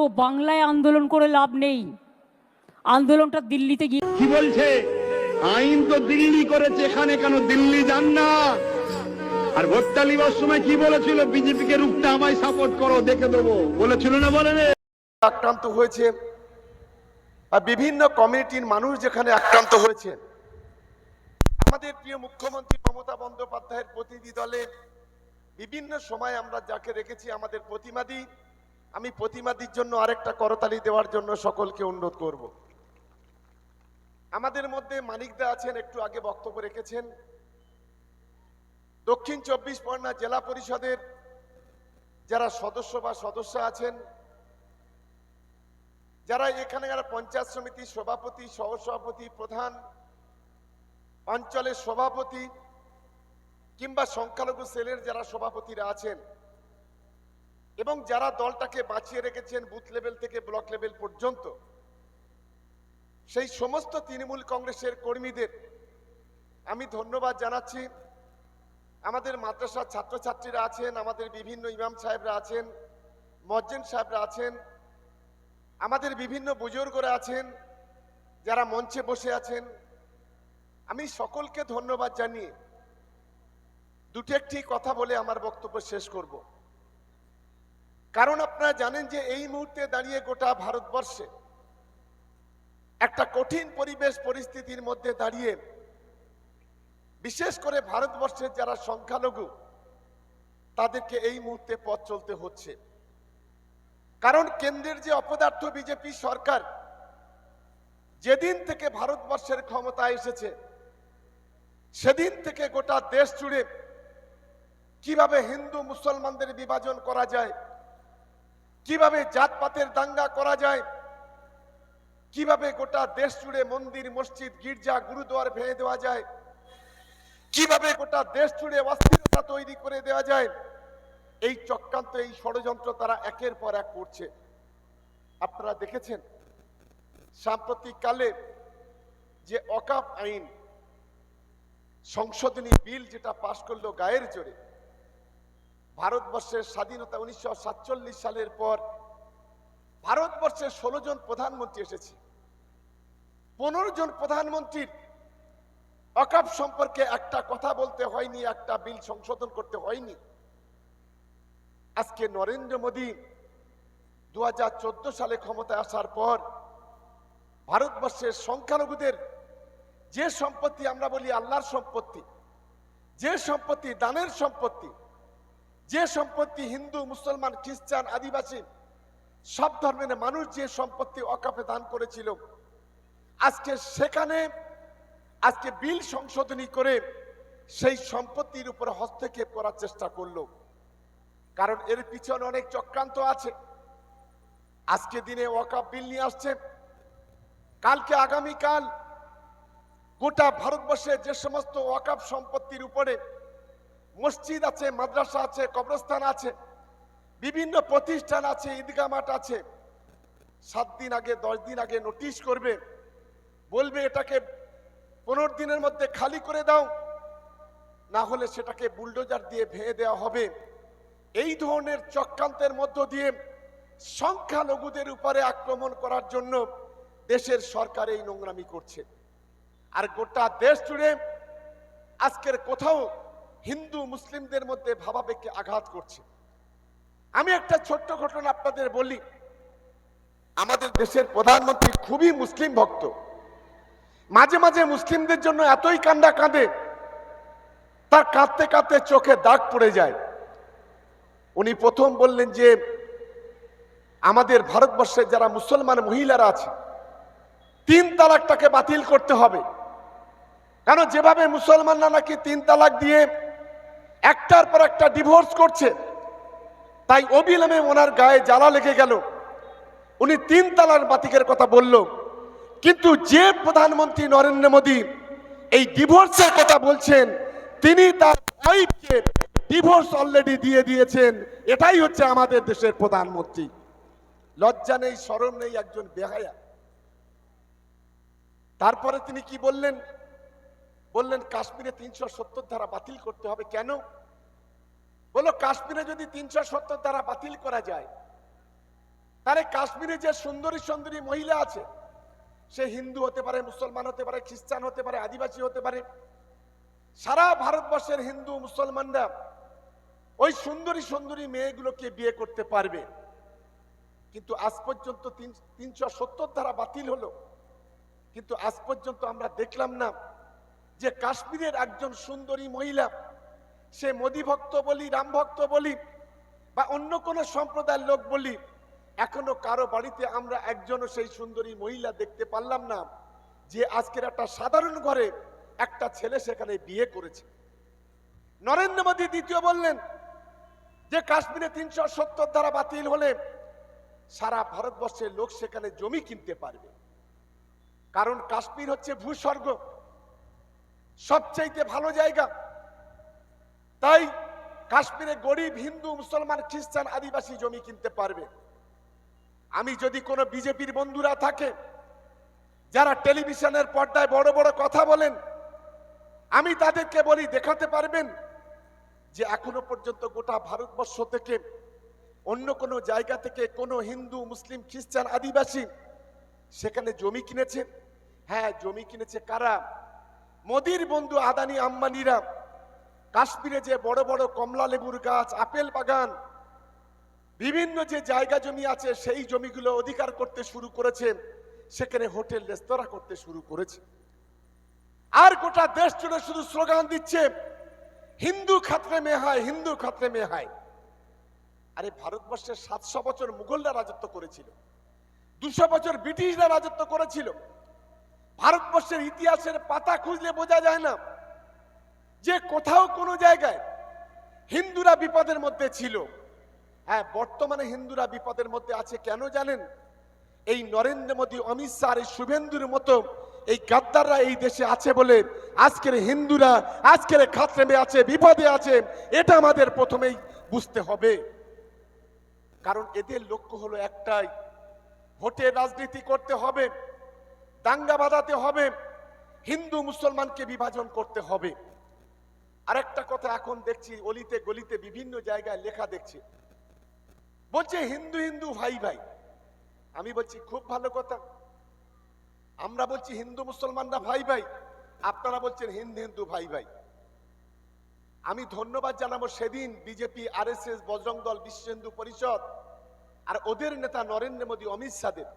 বলব বাংলায় আন্দোলন করে লাভ নেই। আন্দোলনটা দিল্লিতে গিয়ে কি বলছে? আইন তো দিল্লি করেছে এখানে কেন দিল্লি যান না? আর ভোটটা লিবার সময় কি বলেছিল? বিজেপি কে রূপটা আমায় সাপোর্ট করো দেখে দেবো। বলেছিল না বলেন আক্রান্ত হয়েছে। আর বিভিন্ন কমিউনিটির মানুষ যেখানে আক্রান্ত হয়েছে। আমাদের প্রিয় মুখ্যমন্ত্রী মমতা বন্দ্যোপাধ্যায়ের প্রতিনিধি দলে বিভিন্ন সময় আমরা যাকে রেখেছি আমাদের প্রতিমাদি আমি প্রতিমাদির জন্য আরেকটা করতালি দেওয়ার জন্য সকলকে অনুরোধ করব। আমাদের মধ্যে মানিকদা আছেন, একটু আগে বক্তব্য রেখেছেন। দক্ষিণ চব্বিশ পরগনা জেলা পরিষদের যারা সদস্য বা সদস্য আছেন, যারা এখানে যারা পঞ্চায়েত সমিতির সভাপতি, সহসভাপতি, প্রধান অঞ্চলের সভাপতি কিংবা সংখ্যালঘু সেলের যারা সভাপতিরা আছেন এবং যারা দলটাকে বাঁচিয়ে রেখেছেন বুথ লেভেল থেকে ব্লক লেভেল পর্যন্ত, সেই সমস্ত তৃণমূল কংগ্রেসের কর্মীদের আমি ধন্যবাদ জানাচ্ছি। আমাদের মাদ্রাসার ছাত্রছাত্রীরা আছেন, আমাদের বিভিন্ন ইমাম সাহেবরা আছেন, মজ্জেন সাহেবরা আছেন, আমাদের বিভিন্ন বুজুর্গরা আছেন, যারা মঞ্চে বসে আছেন। আমি সকলকে ধন্যবাদ জানিয়ে দুটো একটি কথা বলে আমার বক্তব্য শেষ করব। কারণ আপনারা জানেন যে এই মুহূর্তে দাঁড়িয়ে গোটা ভারতবর্ষে একটা কঠিন পরিবেশ পরিস্থিতির মধ্যে দাঁড়িয়ে, বিশেষ করে ভারতবর্ষের যারা সংখ্যালঘু, তাদেরকে এই মুহূর্তে পথ চলতে হচ্ছে। কারণ কেন্দ্রের যে অপদার্থ বিজেপি সরকার, যেদিন থেকে ভারতবর্ষের ক্ষমতায় এসেছে, সেদিন থেকে গোটা দেশ জুড়ে কীভাবে হিন্দু মুসলমানদের বিভাজন করা যায় কীভাবে জাতপাতের দাঙ্গা করা যায়? কীভাবে গোটা দেশ জুড়ে মন্দির, মসজিদ, গির্জা, গুরুদুয়ার ভেঙে দেওয়া যায়? কীভাবে গোটা দেশ জুড়ে অস্থিরতা তৈরি করে দেওয়া যায়? এই চক্রান্ত, এই ষড়যন্ত্র তারা একের পর এক করছে। আপনারা দেখেছেন সাম্প্রতিক কালে যে অকাপ আইন, সংশোধনী বিল যেটা পাশ করল গায়ের জোরে ভারতবর্ষের স্বাধীনতা উনিশশো সাতচল্লিশ সালের পর ভারতবর্ষের ষোলো জন প্রধানমন্ত্রী এসেছে। পনেরো জন প্রধানমন্ত্রীর অকাপ সম্পর্কে একটা কথা বলতে হয়নি, একটা বিল সংশোধন করতে হয়নি। আজকে নরেন্দ্র মোদী দু হাজার চোদ্দ সালে ক্ষমতায় আসার পর ভারতবর্ষের সংখ্যালঘুদের যে সম্পত্তি আমরা বলি আল্লাহর সম্পত্তি, যে সম্পত্তি দানের সম্পত্তি যে সম্পত্তি হিন্দু, মুসলমান, খ্রিস্টান, আদিবাসী, সব ধর্মের মানুষ যে সম্পত্তি অকাপে দান করেছিল, আজকে সেখানে, আজকে বিল সংশোধনী করে সেই সম্পত্তির উপরে হস্তক্ষেপ করার চেষ্টা করল। কারণ এর পিছনে অনেক চক্রান্ত আছে। আজকে দিনে ওয়াকাপ বিল নিয়ে আসছে। কালকে আগামীকাল গোটা ভারতবর্ষে যে সমস্ত ওয়াকাপ সম্পত্তির উপরে মসজিদ আছে, মাদ্রাসা আছে, কবরস্থান আছে, বিভিন্ন প্রতিষ্ঠান আছে ঈদগা মাঠ আছে। সাত দিন আগে, দশ দিন আগে নোটিশ করবে, বলবে এটাকে পনেরো দিনের মধ্যে খালি করে দাও, না হলে সেটাকে বুলডোজার দিয়ে ভেঙে দেওয়া হবে। এই ধরনের চক্রান্তের মধ্য দিয়ে সংখ্যালঘুদের উপরে আক্রমণ করার জন্য দেশের সরকার এই নোংরামি করছে। আর গোটা দেশ জুড়ে আজকের কোথাও হিন্দু মুসলিমদের মধ্যে ভাবাবেগকে আঘাত করছে। আমি একটা ছোট্ট ঘটনা আপনাদের বলি। আমাদের দেশের প্রধানমন্ত্রী খুবই মুসলিম ভক্ত। মাঝে মাঝে মুসলিমদের জন্য এতই কান্দা কাঁদে, তার কাঁদতে কাঁদতে চোখে দাগ পড়ে যায়। উনি প্রথম বললেন যে, আমাদের ভারতবর্ষের যারা মুসলমান মহিলারা আছে, তিন তালাকটাকে বাতিল করতে হবে। কারণ যেভাবে মুসলমানরা নাকি তিন তালাক দিয়ে একটার পর একটা ডিভোর্স করছে। তাই অবিলম্বে ওনার গায়ে জ্বালা লেগে গেল। উনি তিন তালাক বাতিকের কথা বলল। কিন্তু যে প্রধানমন্ত্রী নরেন্দ্র মোদী এই ডিভোর্সের কথা বলছেন, তিনি তার ওয়াইফকে ডিভোর্স অলরেডি দিয়ে দিয়েছেন। এটাই হচ্ছে আমাদের দেশের প্রধানমন্ত্রী। লজ্জা নেই, শরম নেই একজন বেহায়া। তারপরে তিনি কি বললেন? বললেন, কাশ্মীরে তিনশো সত্তর ধারা বাতিল করতে হবে কেন? বলো, কাশ্মীরে যদি তিনশো সত্তর ধারা বাতিল করা যায়, তাহলে কাশ্মীরে যে সুন্দরী সুন্দরী মহিলা আছে, সে হিন্দু হতে পারে, মুসলমান হতে পারে, খ্রিস্টান হতে পারে, আদিবাসী হতে পারে, সারা ভারতবর্ষের হিন্দু মুসলমানরা ওই সুন্দরী সুন্দরী মেয়েগুলোকে বিয়ে করতে পারবে। কিন্তু আজ পর্যন্ত তিনশো সত্তর ধারা বাতিল হলো। কিন্তু আজ পর্যন্ত আমরা দেখলাম না যে কাশ্মীরের একজন সুন্দরী মহিলা, সে মোদী ভক্ত বলি, রাম ভক্ত বলি, বা অন্য কোনো সম্প্রদায়ের লোক বলি, এখনও কারও বাড়িতে আমরা একজনও সেই সুন্দরী মহিলা দেখতে পারলাম না, যে আজকের একটা সাধারণ ঘরে একটা ছেলে সেখানে বিয়ে করেছে। নরেন্দ্র মোদী দ্বিতীয় বললেন যে কাশ্মীরে তিনশো সত্তর দ্বারা বাতিল হলে সারা ভারতবর্ষের লোক সেখানে জমি কিনতে পারবে। কারণ কাশ্মীর হচ্ছে ভূস্বর্গ। সবচাইতে ভালো জায়গা। তাই কাশ্মীরে গরিব হিন্দু, মুসলমান, খ্রিস্টান, আদিবাসী জমি কিনতে পারবে। আমি যদি কোনো বিজেপির বন্ধুরা থাকে, যারা টেলিভিশনের পর্দায় বড় বড় কথা বলেন, আমি তাদেরকে বলি, দেখাতে পারবেন যে এখনও পর্যন্ত গোটা ভারতবর্ষ থেকে অন্য কোনো জায়গা থেকে কোনো হিন্দু, মুসলিম, খ্রিস্টান, আদিবাসী সেখানে জমি কিনেছে। হ্যাঁ জমি কিনেছে কারা? মোদির বন্ধু আদানি আম্বানিরা, কাশ্মীরে যে বড় বড় কমলা লেবুর গাছ, আপেল বাগান, বিভিন্ন যে জায়গা জমি আছে, সেই জমিগুলো অধিকার করতে শুরু করেছে, সেখানে হোটেল, রেস্তোরাঁ করতে শুরু করেছে। আর গোটা দেশ জুড়ে শুধু স্লোগান দিচ্ছে, হিন্দু খাতরে মে হয়, হিন্দু খাতরে মে হয়। আরে ভারতবর্ষের সাতশো বছর মুঘলরা রাজত্ব করেছিল, দুশো বছর ব্রিটিশরা রাজত্ব করেছিল ভারতবর্ষের ইতিহাসের পাতা খুঁজলে বোঝা যায় না যে কোথাও কোনো জায়গায় হিন্দুরা বিপদের মধ্যে ছিল। হ্যাঁ বর্তমানে হিন্দুরা বিপদের মধ্যে আছে কেন জানেন? এই নরেন্দ্র মোদী, অমিত শাহ এই শুভেন্দুর মতো এই গাদ্দাররা এই দেশে আছে বলে আজকের হিন্দুরা আজকের খাতরেমে আছে, বিপদে আছে, এটা আমাদের প্রথমেই বুঝতে হবে। কারণ এদের লক্ষ্য হলো একটাই, ভোটে রাজনীতি করতে হবে। দাঙ্গা বাঁধাতে হবে, হিন্দু মুসলমানকে বিভাজন করতে হবে। আরেকটা কথা এখন দেখছি, অলিতে গলিতে বিভিন্ন জায়গায় লেখা দেখছি। বলছে হিন্দু হিন্দু ভাই ভাই। আমি বলছি, খুব ভালো কথা। আমরা বলছি হিন্দু মুসলমানরা ভাই ভাই, আপনারা বলছেন হিন্দু হিন্দু ভাই ভাই। আমি ধন্যবাদ জানাব সেদিন বিজেপি, আরএসএস, বজরং দল, বিশ্ব হিন্দু পরিষদ আর ওদের নেতা নরেন্দ্র মোদী, অমিত শাহের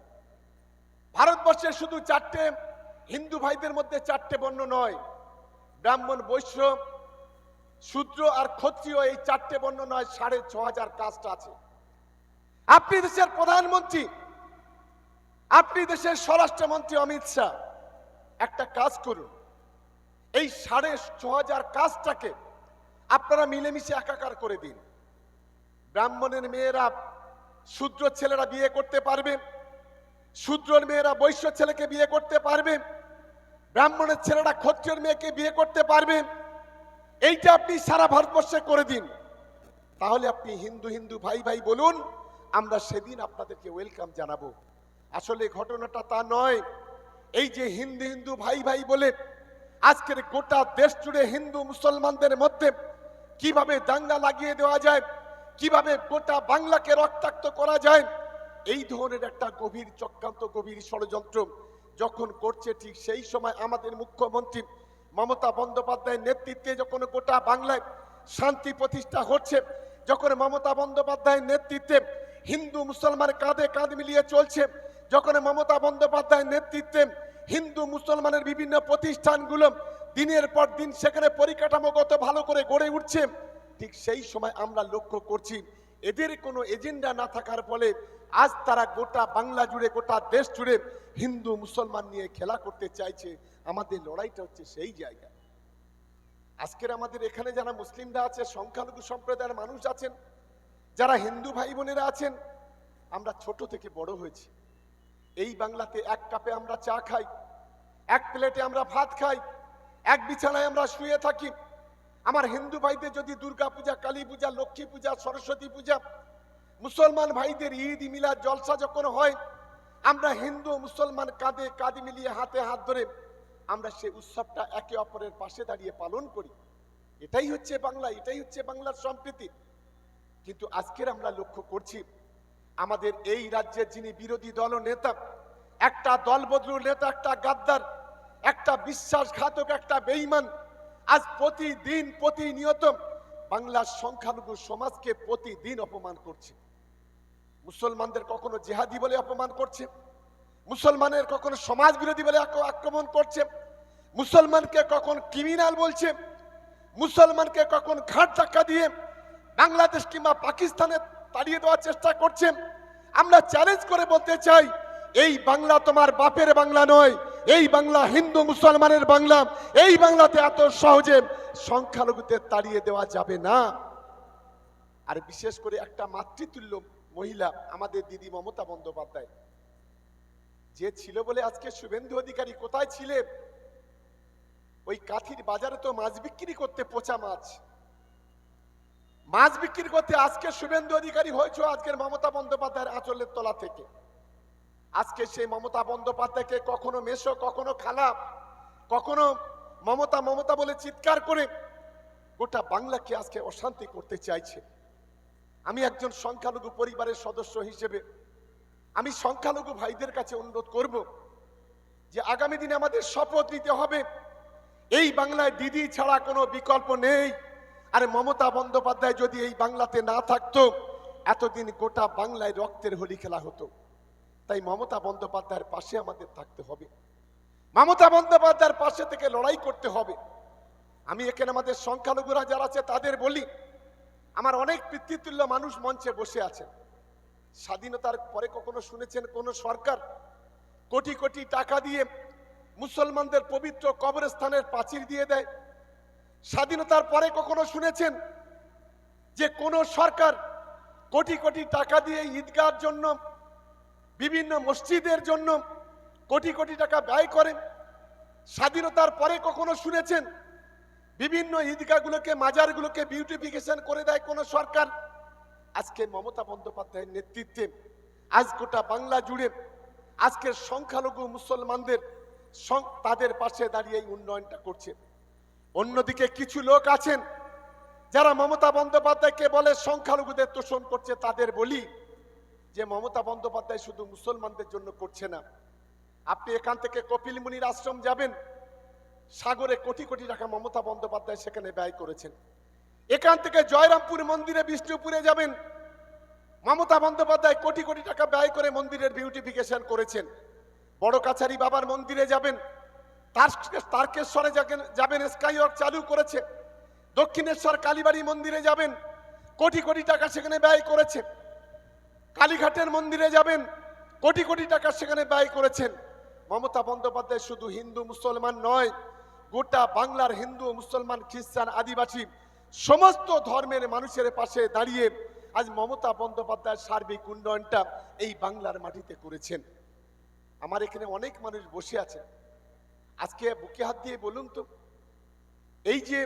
ভারতবর্ষের শুধু চারটে হিন্দু ভাইদের মধ্যে চারটে বর্ণ নয়, ব্রাহ্মণ, বৈশ্য, শূদ্র আর ক্ষত্রিয় এই চারটে বর্ণ নয়, সাড়ে ছ হাজার কাস্ট আছে। আপনি দেশের প্রধানমন্ত্রী, আপনি দেশের স্বরাষ্ট্রমন্ত্রী অমিত শাহ, একটা কাজ করুন। এই সাড়ে ছ হাজার কাজটাকে আপনারা মিলেমিশে একাকার করে দিন। ব্রাহ্মণের মেয়েরা, শূদ্র ছেলেরা বিয়ে করতে পারবে শূদ্রের মেয়েরা বৈশ্য ছেলেকে বিয়ে করতে পারবে, ব্রাহ্মণের ছেলেরা ক্ষত্রিয়ের মেয়েকে বিয়ে করতে পারবে, এইটা আপনি সারা ভারতবর্ষে করে দিন। তাহলে আপনি হিন্দু হিন্দু ভাই ভাই বলুন, আমরা সেদিন আপনাদেরকে ওয়েলকাম জানাব। আসলে ঘটনাটা তা নয়, এই যে হিন্দু হিন্দু ভাই ভাই বলে, আজকের গোটা দেশ জুড়ে হিন্দু মুসলমানদের মধ্যে কীভাবে দাঙ্গা লাগিয়ে দেওয়া যায়, কীভাবে গোটা বাংলাকে রক্তাক্ত করা যায় এই ধরনের একটা গভীর, চক্রান্ত, গভীর ষড়যন্ত্র যখন করছে, ঠিক সেই সময় আমাদের মুখ্যমন্ত্রী মমতা বন্দ্যোপাধ্যায়ের নেতৃত্বে যখন গোটা বাংলায় শান্তি প্রতিষ্ঠা হচ্ছে, যখন মমতা বন্দ্যোপাধ্যায়ের নেতৃত্বে হিন্দু মুসলমান কাঁধে কাঁধ মিলিয়ে চলছে, যখন মমতা বন্দ্যোপাধ্যায়ের নেতৃত্বে হিন্দু মুসলমানের বিভিন্ন প্রতিষ্ঠানগুলো দিনের পর দিন সেখানে পরিকাঠামোগত ভালো করে গড়ে উঠছে, ঠিক সেই সময় আমরা লক্ষ্য করছি, এদের কোনো এজেন্ডা না থাকার ফলে আজ তারা গোটা বাংলা জুড়ে, গোটা দেশ জুড়ে হিন্দু, মুসলমান নিয়ে খেলা করতে চাইছে। আমাদের লড়াইটা হচ্ছে সেই জায়গায় আজকের আমাদের এখানে যারা মুসলিমরা আছে সংখ্যালঘু সম্প্রদায়ের মানুষ আছেন, যারা হিন্দু ভাই বোনেরা আছেন, আমরা ছোট থেকে বড় হয়েছি। এই বাংলাতে এক কাপে আমরা চা খাই, এক প্লেটে আমরা ভাত খাই, এক বিছানায় আমরা শুয়ে থাকি। আমার হিন্দু ভাইদের যদি দুর্গা পূজা কালী পূজা লক্ষ্মী পূজা সরস্বতী পূজা মুসলমান ভাইদের ঈদ মিলাদ, জলসা যখন হয়, আমরা হিন্দু, মুসলমান কাঁধে কাঁধ মিলিয়ে হাতে হাত ধরে আমরা সেই উৎসবটা একে অপরের পাশে দাঁড়িয়ে পালন করি। এটাই হচ্ছে বাংলা, এটাই হচ্ছে বাংলার সম্প্রীতি। কিন্তু আজকের আমরা লক্ষ্য করছি, আমাদের এই রাজ্যের যিনি বিরোধী দল নেতা, একটা দল বদলু নেতা, একটা গাদ্দার, একটা বিশ্বাসঘাতক, একটা বেঈমান, আজ প্রতিদিন প্রতিনিয়ত বাংলার সংখ্যালঘু সমাজকে প্রতিদিন অপমান করছে। মুসলমানদের কখনো জেহাদি বলে অপমান করছে। মুসলমানের কখনো সমাজ বিরোধী বলে আক্রমণ করছে। মুসলমানকে কখন ক্রিমিনাল বলছে। মুসলমানকে কখন ঘাট ধাক্কা দিয়ে বাংলাদেশ কিংবা পাকিস্তানে তাড়িয়ে দেওয়ার চেষ্টা করছে। আমরা চ্যালেঞ্জ করে বলতে চাই, এই বাংলা তোমার বাপের বাংলা নয় এই বাংলা হিন্দু মুসলমানের বাংলা, এই বাংলাতে এত সহজে সংখ্যালঘুদের তাড়িয়ে দেওয়া যাবে না। আর বিশেষ করে একটা মাতৃতুল্য মহিলা আমাদের দিদি মমতা বন্দ্যোপাধ্যায়, যে ছিল বলে আজকে শুভেন্দু অধিকারী কোথায় ছিলেন? ওই কাঠির বাজারে তো মাছ বিক্রি করতে পচা মাছ। মাছ বিক্রি করতে আজকে শুভেন্দু অধিকারী হয়েছে আজকের মমতা বন্দ্যোপাধ্যায়ের আঁচলের তলা থেকে। আজকে সেই মমতা বন্দ্যোপাধ্যায়কে কখনো মেশো, কখনো খালা কখনো মমতা মমতা বলে চিৎকার করে গোটা বাংলাকে আজকে অশান্তি করতে চাইছে। আমি একজন সংখ্যালঘু পরিবারের সদস্য হিসেবে আমি সংখ্যালঘু ভাইদের কাছে অনুরোধ করব যে আগামী দিনে আমাদের শপথ নিতে হবে। এই বাংলায় দিদি ছাড়া কোনো বিকল্প নেই। আর মমতা বন্দ্যোপাধ্যায় যদি এই বাংলাতে না থাকতো, এতদিন গোটা বাংলায় রক্তের হোলি খেলা হতো। তাই মমতা বন্দ্যোপাধ্যায়ের পাশে আমাদের থাকতে হবে। মমতা বন্দ্যোপাধ্যায়ের পাশে থেকে লড়াই করতে হবে। আমি এখানে আমাদের সংখ্যালঘুরা যারা আছে, তাদের বলি, আমার অনেক পিতৃতুল্য মানুষ মঞ্চে বসে আছেন। স্বাধীনতার পরে কখনো শুনেছেন কোন সরকার কোটি কোটি টাকা দিয়ে মুসলমানদের পবিত্র কবরস্থানের পাঁচিল দিয়ে দেয়? স্বাধীনতার পরে কখনো শুনেছেন যে কোন সরকার কোটি কোটি টাকা দিয়ে ঈদগার জন্য বিভিন্ন মসজিদের জন্য কোটি কোটি টাকা ব্যয় করেন। স্বাধীনতার পরে কখনো শুনেছেন, বিভিন্ন ঈদগাহগুলোকে, মাজারগুলোকে বিউটিফিকেশন করে দেয় কোন সরকার? আজকে মমতা বন্দ্যোপাধ্যায়ের নেতৃত্বে, আজ গোটা বাংলা জুড়ে, আজকের সংখ্যালঘু মুসলমানদের তাদের পাশে দাঁড়িয়ে এই উন্নয়নটা করছে। অন্যদিকে কিছু লোক আছেন, যারা মমতা বন্দ্যোপাধ্যায়কে বলে সংখ্যালঘুদের তোষণ করছে, তাদের বলি যে মমতা বন্দ্যোপাধ্যায় শুধু মুসলমানদের জন্য করছে না, আপনি এখান থেকে কপিল মুনির আশ্রম যাবেন, সাগরে কোটি কোটি টাকা মমতা বন্দ্যোপাধ্যায় সেখানে ব্যয় করেছেন। এখান থেকে জয়রামপুর মন্দিরে বিষ্ণুপুরে যাবেন, মমতা বন্দ্যোপাধ্যায় কোটি কোটি টাকা ব্যয় করে মন্দিরের বিউটিফিকেশন করেছেন। বড় কাছারি বাবার মন্দিরে যাবেন তার- তারকেশ্বরে যাবেন- স্কাইওয়াক চালু করেছে। দক্ষিণেশ্বর কালীবাড়ি মন্দিরে যাবেন, কোটি কোটি টাকা সেখানে ব্যয় করেছে। কালীঘাটের মন্দিরে যাবেন, কোটি কোটি টাকা সেখানে ব্যয় করেছেন। মমতা বন্দ্যোপাধ্যায় শুধু হিন্দু মুসলমান নয়, গোটা বাংলার হিন্দু মুসলমান খ্রিস্টান আদিবাসী সমস্ত ধর্মের মানুষের পাশে দাঁড়িয়ে আজ মমতা বন্দ্যোপাধ্যায় সার্বিক উন্নয়নটা এই বাংলার মাটিতে করেছেন। আমার এখানে অনেক মানুষ বসে আছে। আজকে বুকে হাত দিয়ে বলুন তো, এই যে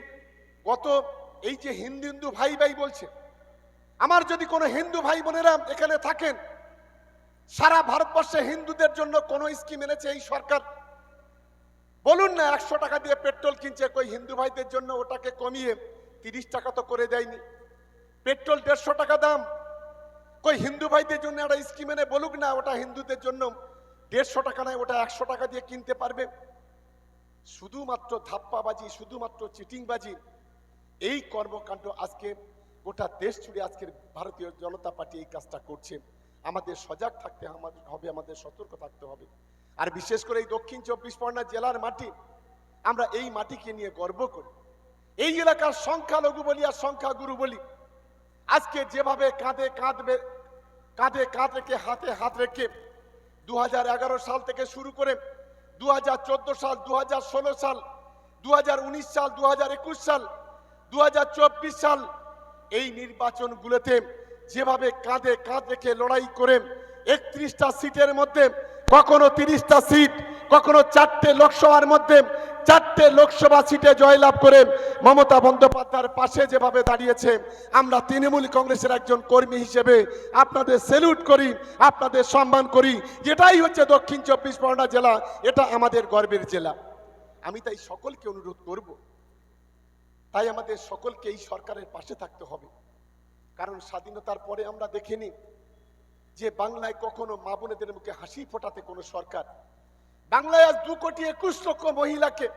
গত, এই যে হিন্দু হিন্দু ভাই ভাই বলছে আমার যদি কোনো হিন্দু ভাই বোনেরা এখানে থাকেন, সারা ভারতবর্ষে হিন্দুদের জন্য কোন স্কিম এনেছে এই সরকার? বলুন না, একশো টাকা দিয়ে পেট্রোল কিনছে, কই হিন্দু ভাইদের জন্য ওটাকে কমিয়ে তিরিশ টাকা তো করে দেয়নি। পেট্রোল দেড়শো টাকা দাম। কই হিন্দু ভাইদের জন্য একটা স্কিম এনে বলুক না, ওটা হিন্দুদের জন্য দেড়শো টাকা নয়, ওটা একশো টাকা দিয়ে কিনতে পারবে। শুধুমাত্র ধাপ্পাবাজি, শুধুমাত্র চিটিংবাজি, এই কর্মকাণ্ড আজকে গোটা দেশ জুড়ে আজকের ভারতীয় জনতা পার্টি এই কাজটা করছে। আমাদের সজাগ থাকতে হবে, আমাদের সতর্ক থাকতে হবে। আর বিশেষ করে এই দক্ষিণ চব্বিশ পরগনা জেলার মাটি, আমরা এই মাটিকে নিয়ে গর্ব করি। এই এলাকার সংখ্যালঘু বলি আর সংখ্যাগুরু বলি, আজকে যেভাবে কাঁধে কাঁধবে কাঁধে কাঁধ রেখে, হাতে হাত রেখে দু হাজার এগারো সাল থেকে শুরু করে দু হাজার চোদ্দ সাল দু হাজার ষোলো সাল দু হাজার উনিশ সাল দু হাজার একুশ সাল দু হাজার চব্বিশ সাল এই নির্বাচনগুলোতে যেভাবে কাঁধে কাঁধ রেখে লড়াই করে একত্রিশটা সিটের মধ্যে, কখনো তিরিশটা সিট, কখনো চারটে লোকসভার মধ্যে, চারটে লোকসভা সিটে জয়লাভ করে মমতা বন্দ্যোপাধ্যায়ের পাশে যেভাবে দাঁড়িয়েছে, আমরা তৃণমূল কংগ্রেসের একজন কর্মী হিসেবে আপনাদের সেলুট করি, আপনাদের সম্মান করি। যেটাই হচ্ছে দক্ষিণ চব্বিশ পরগনা জেলা, এটা আমাদের গর্বের জেলা। আমি তাই সকলকে অনুরোধ করব তাই আমাদের সকলকে এই সরকারের পাশে থাকতে হবে। কারণ স্বাধীনতার পরে আমরা দেখিনি যে বাংলায় কখনো মা বোনেদের মুখে হাসি ফোটাতে কোনো সরকার। বাংলায় আজ দু কোটি একুশ লক্ষ মহিলাকে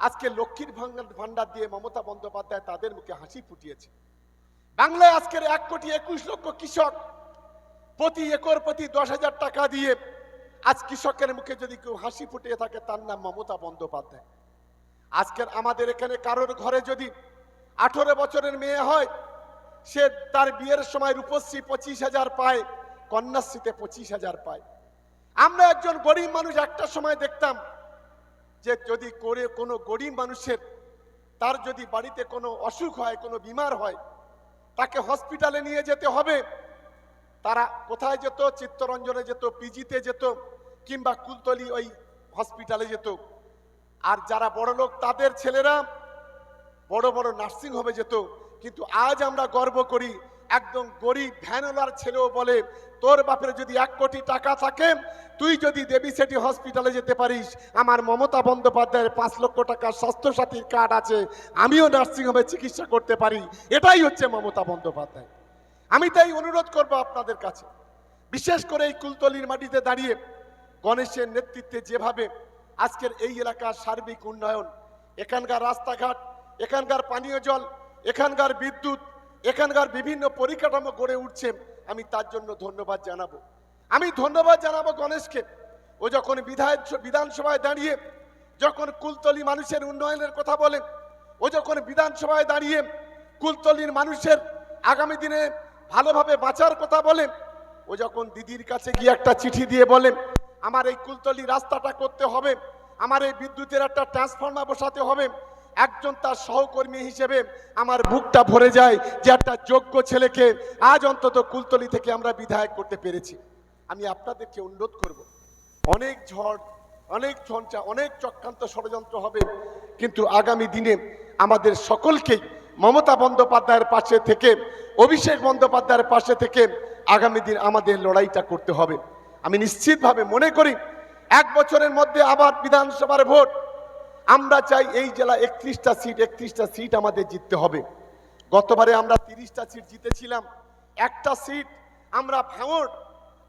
আজকে লক্ষ্মীর ভান্ডার দিয়ে মমতা বন্দ্যোপাধ্যায় তাদের মুখে হাসি ফুটিয়েছে। বাংলায় আজকের এক কোটি একুশ লক্ষ কৃষক প্রতি একর প্রতি দশ হাজার টাকা দিয়ে আজ কৃষকের মুখে যদি কেউ হাসি ফুটিয়ে থাকে, তার নাম মমতা বন্দ্যোপাধ্যায়। আজকের আমাদের এখানে কারোর ঘরে যদি আঠেরো বছরের মেয়ে হয়, সে তার বিয়ের সময় রূপশ্রী পঁচিশ হাজার পায়, কন্যাশ্রীতে পঁচিশ হাজার পায়। আমরা একজন গরিব মানুষ একটা সময় দেখতাম যে যদি করে কোনো গরিব মানুষের, তার যদি বাড়িতে কোনো অসুখ হয়, কোনো বিমার হয়, তাকে হসপিটালে নিয়ে যেতে হবে। তারা কোথায় যেত? চিত্তরঞ্জনে যেত, পিজিতে যেত, কিংবা কুলতলি ওই হসপিটালে যেত। আর যারা বড় লোক, তাদের ছেলেরা বড় বড় নার্সিং হোমে যেত। কিন্তু আজ আমরা গর্ব করি, একদম গরিব ভ্যানওয়ালার ছেলেও বলে, তোর বাপের যদি এক কোটি টাকা থাকে, তুই যদি দেবী সেটি হসপিটালে যেতে পারিস। আমার মমতা বন্দ্যোপাধ্যায়ের পাঁচ লক্ষ টাকার স্বাস্থ্যসাথীর কার্ড আছে, আমিও নার্সিং হোমে চিকিৎসা করতে পারি। এটাই হচ্ছে মমতা বন্দ্যোপাধ্যায়। আমি তাই অনুরোধ করব আপনাদের কাছে, বিশেষ করে এই কুলতলির মাটিতে দাঁড়িয়ে গণেশের নেতৃত্বে যেভাবে আজকের এই এলাকার সার্বিক উন্নয়ন, এখানকার রাস্তাঘাট, এখানকার পানীয় জল, এখানকার বিদ্যুৎ, এখানকার বিভিন্ন পরিকাঠামো গড়ে উঠছে, আমি তার জন্য ধন্যবাদ জানাব। আমি ধন্যবাদ জানাব গণেশকে। ও যখন বিধায়ক বিধানসভায় দাঁড়িয়ে যখন কুলতলি মানুষের উন্নয়নের কথা বলে, ও যখন বিধানসভায় দাঁড়িয়ে কুলতলির মানুষের আগামী দিনে ভালোভাবে বাঁচার কথা বলে, ও যখন দিদির কাছে গিয়ে একটা চিঠি দিয়ে বলে আমার এই কুলতলি রাস্তাটা করতে হবে, আমার এই বিদ্যুতের একটা ট্রান্সফর্মার বসাতে হবে। একজন তার সহকর্মী হিসেবে আমার বুকটা ভরে যায় যে একটা যোগ্য ছেলেকে আজ অন্তত কুলতলি থেকে আমরা বিধায়ক করতে পেরেছি। আমি আপনাদেরকে অনুরোধ করব, অনেক ঝড়, অনেক ঝঞ্ঝা, অনেক চক্রান্ত ষড়যন্ত্র হবে, কিন্তু আগামী দিনে আমাদের সকলকেই মমতা বন্দ্যোপাধ্যায়ের পাশে থেকে, অভিষেক বন্দ্যোপাধ্যায়ের পাশে থেকে আগামী দিন আমাদের লড়াইটা করতে হবে। আমি নিশ্চিতভাবে মনে করি এক বছরের মধ্যে আবার বিধানসভার ভোট। আমরা চাই এই জেলা একত্রিশটা সিট একত্রিশটা সিট আমাদের জিততে হবে। গতবারে আমরা তিরিশটা সিট জিতেছিলাম। একটা সিট আমরা ভাঙড়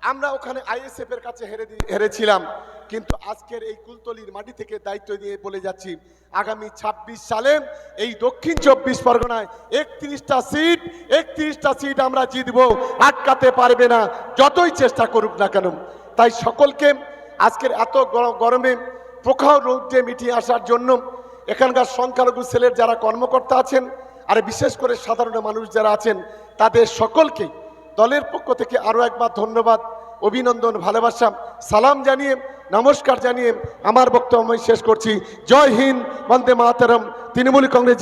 আমরা ওখানে আইএসএফ এর কাছে হেরে হেরেছিলাম, কিন্তু আজকের এই কুলতলির মাটি থেকে দায়িত্ব দিয়ে বলে যাচ্ছি, আগামী ২৬ সালে এই দক্ষিণ চব্বিশ পরগনায় একত্রিশটা সিট একত্রিশটা সিট আমরা জিতবো, আটকাতে পারবে না, যতই চেষ্টা করুক না কেন। তাই সকলকে আজকের এত গর- গরমে প্রখর রৌদ্রে মিটিয়ে আসার জন্য এখানকার সংখ্যালঘু সেলের যারা কর্মকর্তা আছেন, আর বিশেষ করে সাধারণ মানুষ যারা আছেন, তাদের সকলকেই দলের পক্ষ থেকে আরও একবার ধন্যবাদ, অভিনন্দন, ভালোবাসা, সালাম জানিয়ে, নমস্কার জানিয়ে আমার বক্তব্য শেষ করছি। জয় হিন্দ, বন্দে মাতারম, তৃণমূল কংগ্রেস